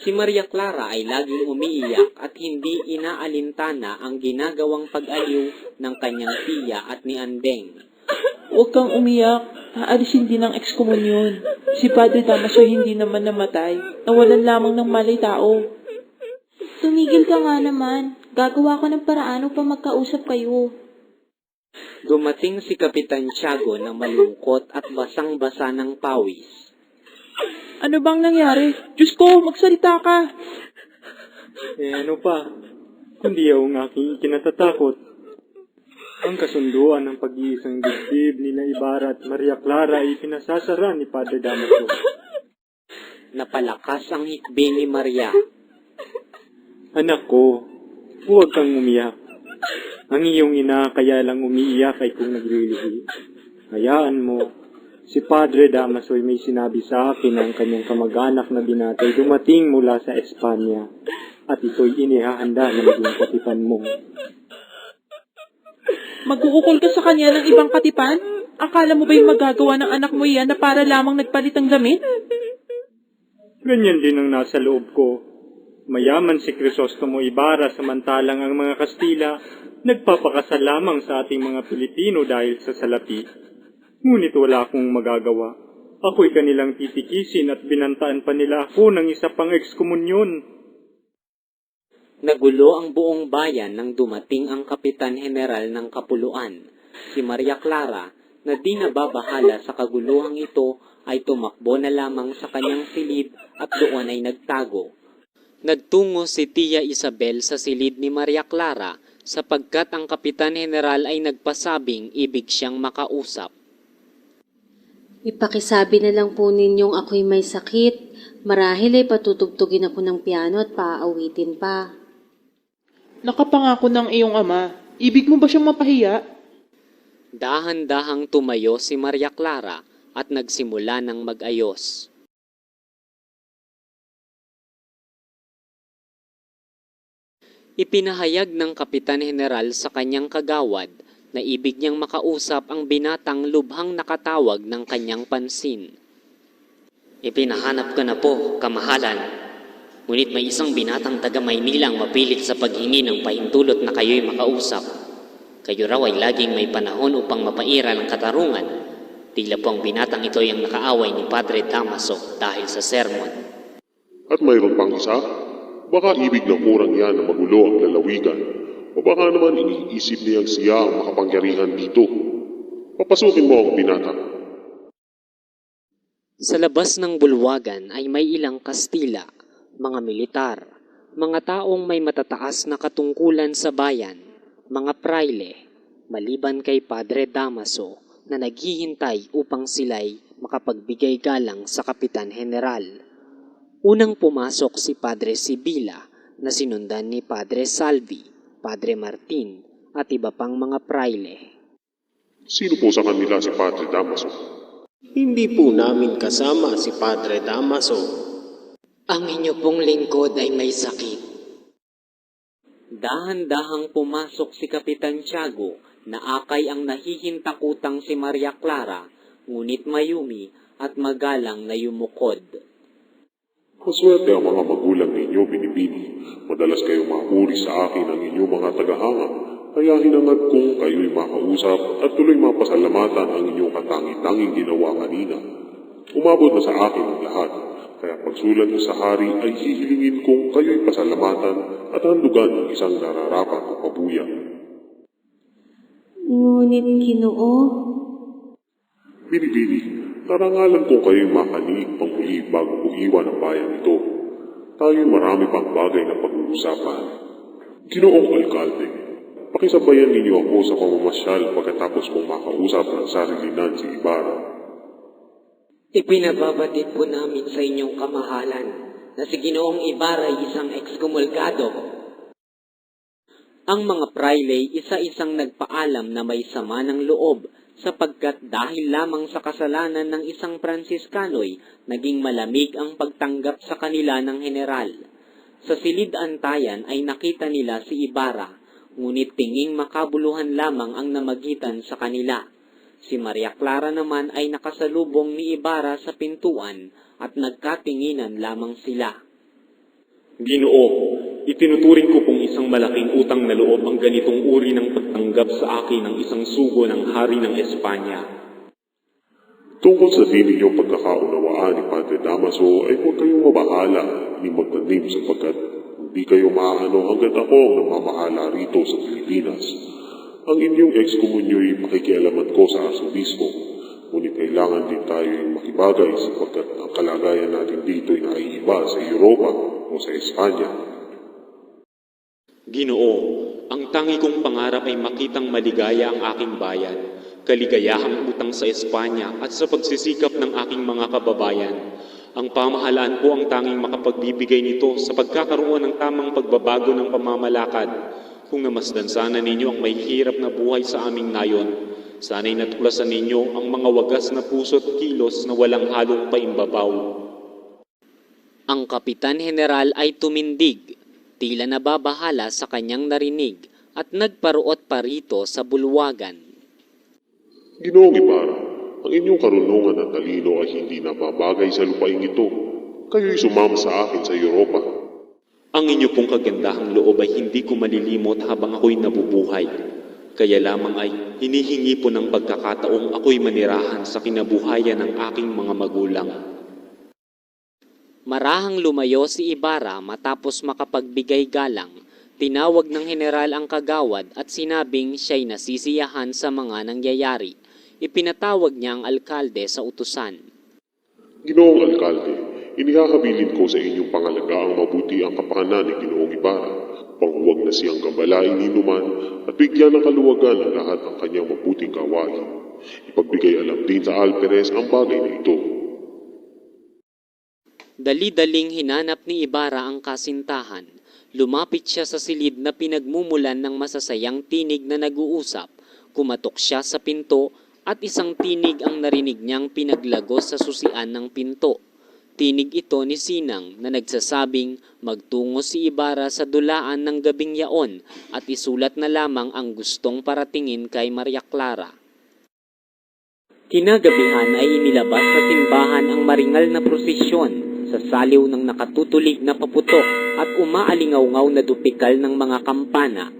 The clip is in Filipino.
Si Maria Clara ay laging umiiyak at hindi inaalintana ang ginagawang pag-aliw ng kanyang tiya at ni Andeng. Huwag kang umiyak. Aalisin din ng ekskomunyon. Si Padre Damaso hindi naman namatay. Nawalan lamang ng malay tao. Tumigil ka nga naman. Gagawa ko ng paraan upang magkausap kayo. Dumating si Kapitan Tiago na malungkot at basang-basa ng pawis. Ano bang nangyari? Diyos ko, magsalita ka. Eh ano pa, kundi ang aking kinatatakot. Ang kasunduan ng pag-iisang dibdib ni na Ibarra at Maria Clara ay pinasasara ni Padre Damaso. Napalakas ang hikbi ni Maria. Anak ko, huwag kang umiyak. Ang iyong ina kaya lang umiiyak ay kung naglilihi. Hayaan mo, si Padre Damaso ay may sinabi sa akin na ang kanyang kamag-anak na binatay dumating mula sa Espanya at ito'y inihahanda na maging katipan mo. Magkukukol ka sa kanya ng ibang katipan? Akala mo ba yung magagawa ng anak mo yan na para lamang nagpalit ng damit? Ganyan din ang nasa loob ko. Mayaman si Crisostomo Ibarra samantalang ang mga Kastila nagpapakasal lamang sa ating mga Pilipino dahil sa salapi. Ngunit wala akong magagawa. Ako'y kanilang titikisin at binantaan pa nila ako ng isa pang ekskomunyon. Nagulo ang buong bayan nang dumating ang Kapitan General ng Kapuluan, si Maria Clara, na di nababahala sa kaguluhang ito ay tumakbo na lamang sa kanyang silid at doon ay nagtago. Nagtungo si Tia Isabel sa silid ni Maria Clara sapagkat ang Kapitan General ay nagpasabing ibig siyang makausap. Ipakisabi na lang po ninyong ako'y may sakit. Marahil ay patutugtugin ako ng piano at paaawitin pa. Nakapangako ng iyong ama. Ibig mo ba siyang mapahiya? Dahan-dahang tumayo si Maria Clara at nagsimula ng mag-ayos. Ipinahayag ng Kapitan General sa kanyang kagawad na ibig niyang makausap ang binatang lubhang nakatawag ng kanyang pansin. Ipinahanap ko na po, kamahalan. Ngunit may isang binatang taga Maynilang mapilit sa paghingi ng pahintulot na kayo'y makausap. Kayo raw ay laging may panahon upang mapaira ng katarungan. Tila po ang binatang ito ay ang nakaaway ni Padre Damaso dahil sa sermon. At mayroon pang isa, baka ibig ng kurang yan na magulo ang lalawigan. O baka naman iniisip niyang siya ang makapangyarihan dito. Papasukin mo ang binata. Sa labas ng bulwagan ay may ilang Kastila, mga militar, mga taong may matataas na katungkulan sa bayan, mga praile, maliban kay Padre Damaso na naghihintay upang sila'y makapagbigay galang sa Kapitan General. Unang pumasok si Padre Sibila na sinundan ni Padre Salvi, Padre Martin at iba pang mga praile. Sino po sa kanila si Padre Damaso? Hindi po namin kasama si Padre Damaso. Ang inyo pong lingkod ay may sakit. Dahan-dahang pumasok si Kapitan Tiago na akay ang nahihintakutang si Maria Clara, ngunit mayumi at magalang na yumukod. Maswerte ang mga magulang ninyo, binibini. Madalas kayong mauri sa akin ang inyong mga tagahanga. Kaya hinangad kong kayo'y makausap at tuloy mapasalamatan ang inyong katangi-tanging ginawa kanina. Umabot na sa akin ang lahat. Kaya pagsulat ko sa hari ay hihilingin kong kayo'y pasalamatan at handugan ng isang nararapat o kabuya. Ngunit, Ginoo, Binibini, narangalan kong kayo'y makaniig pang muli bago ko iwan ang bayan ito. Tayo'y marami pang bagay na pag-uusapan. Ginoong Alkalde, pakisabayan ninyo ako sa pamamasyal pagkatapos kong makausap ng sarilinan si Ibarra. Ipinababatid po namin sa inyong kamahalan na si Ginoong Ibarra ay isang ekskumulgado. Ang mga praile isa-isang nagpaalam na may sama ng loob sapagkat dahil lamang sa kasalanan ng isang Pransiskano'y naging malamig ang pagtanggap sa kanila ng general. Sa silid antayan ay nakita nila si Ibarra, ngunit tinging makabuluhan lamang ang namagitan sa kanila. Si Maria Clara naman ay nakasalubong ni Ibarra sa pintuan at nagkatinginan lamang sila. Ginoo, itinuturing ko pong isang malaking utang na loob ang ganitong uri ng pagtanggap sa akin ng isang sugo ng hari ng Espanya. Tungkol sa di ninyong pagkakaunawaan ni Padre Damaso ay huwag kayong mabahala ni magtanim sapagkat hindi kayo maaano hanggat ako ang namamahala rito sa Pilipinas. Ang inyong ekskomunyo'y makikialaman ko sa asobispo, ngunit kailangan din tayo yung makibagay sapagkat ang kalagayan natin dito ay naiiba sa Europa o sa Espanya. Ginoo, ang tangi kong pangarap ay makitang maligaya ang aking bayan, kaligayahang utang sa Espanya at sa pagsisikap ng aking mga kababayan. Ang pamahalaan po ang tanging makapagbibigay nito sa pagkakaroon ng tamang pagbabago ng pamamalakad. Kung namasdan sana ninyo ang may na buhay sa aming nayon, sana'y natuklasan ninyo ang mga wagas na puso't kilos na walang halong paimbabaw. Ang Kapitan General ay tumindig, tila nababahala sa kanyang narinig at nagparuot pa rito sa bulwagan. Ginoong Ibarra, ang inyong karunungan at talino ay hindi nababagay sa lupaing ito. Kayo'y sumama sa akin sa Europa. Ang inyo pong kagandahang loob ay hindi ko malilimot habang ako'y nabubuhay. Kaya lamang ay hinihingi po ng pagkakataong ako'y manirahan sa kinabuhayan ng aking mga magulang. Marahang lumayo si Ibarra matapos makapagbigay galang. Tinawag ng general ang kagawad at sinabing siya'y nasisiyahan sa mga nangyayari. Ipinatawag niya ang alkalde sa utusan. Ginoong Alkalde, inihahabilin ko sa inyong pangalagaang mabuti ang kapakanan ni Ginoong Ibarra, panghuwag na siyang gabalain ni Numan at bigyan ng kaluwagan ang lahat ng kanyang mabuting gawain. Ipagbigay alam din sa Alperes ang bagay na ito. Dali-daling hinanap ni Ibarra ang kasintahan. Lumapit siya sa silid na pinagmumulan ng masasayang tinig na nag-uusap. Kumatok siya sa pinto at isang tinig ang narinig niyang pinaglagos sa susian ng pinto. Tinig ito ni Sinang na nagsasabing magtungo si Ibarra sa dulaan ng gabing yaon at isulat na lamang ang gustong paratingin kay Maria Clara. Kinagabihan ay inilabas sa simbahan ang maringal na prosesyon sa saliw ng nakatutulig na paputok at umaalingaw-ngaw na dupikal ng mga kampana